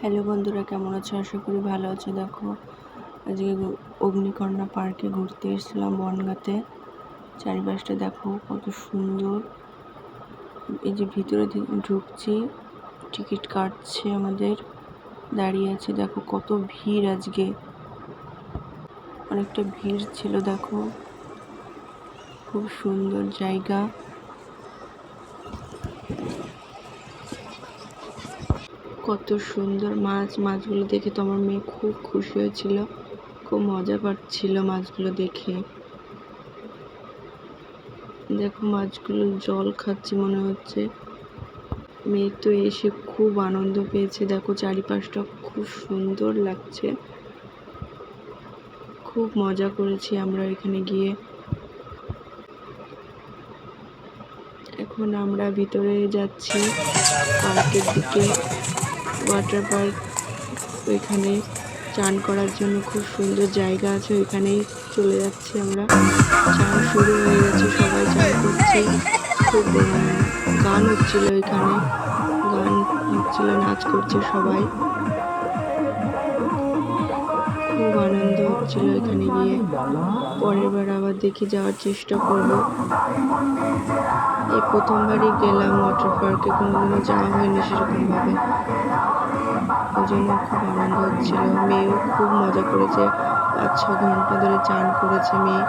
Hello বন্ধুরা, কেমন আছো? আশা করি ভালো আছো। দেখো, আজকে অগ্নিকন্যা পার্কে ঘুরতে এসেছিলাম বনগাঁতে। চারিপাশটা দেখো কত সুন্দর। এই যে ভিতরে ঢুকছি, টিকিট কাটছে আমাদের। দাঁড়িয়ে আছে, দেখো কত ভিড় আজকে। অনেকটা ভিড় ছিল, দেখো। খুব সুন্দর জায়গা। কত সুন্দর মাছ। মাছগুলো দেখে তো আমার মেয়ে খুব খুশি হয়েছিল। খুব মজা পাচ্ছিল মাছগুলো দেখে। দেখো মাছগুলো জল খাচ্ছে মনে হচ্ছে। মেয়ে তো এসে খুব আনন্দ পেয়েছে। দেখো চারিপাশটা খুব সুন্দর লাগছে। খুব মজা করেছি আমরা এখানে গিয়ে। এখন আমরা ভিতরে যাচ্ছি। পার্কের দিকে। ওয়াটার পার্ক ওইখানে চান করার জন্য খুব সুন্দর জায়গা আছে, ওইখানেই চলে যাচ্ছি আমরা। চান শুরু হয়ে গেছে, সবাই চান করছে। খুব গান হচ্ছিল ওইখানে। গান হচ্ছিল, নাচ করছে সবাই। খুব আনন্দ হচ্ছিল এখানে গিয়ে পরের বার আবার দেখি যাওয়ার চেষ্টা করব। এই প্রথমবারই গেলাম ওয়াটার পার্কে কোনোদিনও যাওয়া হয়নি সেরকমভাবে। ওই জন্য খুব আনন্দ হচ্ছিল। মেয়েও খুব মজা করেছে। পাঁচ ছ ঘণ্টা ধরে চান করেছে মেয়ে।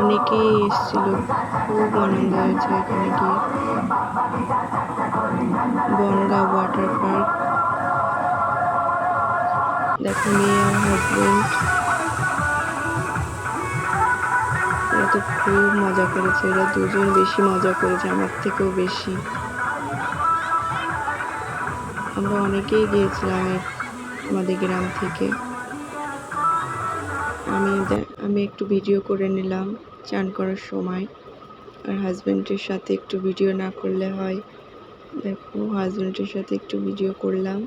অনেকেই এসেছিল। খুব আনন্দ হয়েছে এখানে গিয়ে। বনগাঁ ওয়াটার পার্ক দেখো মেয়ে হাজবেন্ড এরা তো খুব মজা করেছে, এরা দুজন বেশি মজা করেছে, আমার থেকেও বেশি। আমরা অনেকেই গিয়েছিলাম আমাদের গ্রাম থেকে। আমি আমি একটু ভিডিও করে নিলাম চান করার সময়। আর হাজব্যান্ডের সাথে একটু ভিডিও না করলে হয়। দেখো হাজব্যান্ডের সাথে একটু ভিডিও করলাম।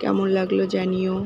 কেমন লাগল জানিও।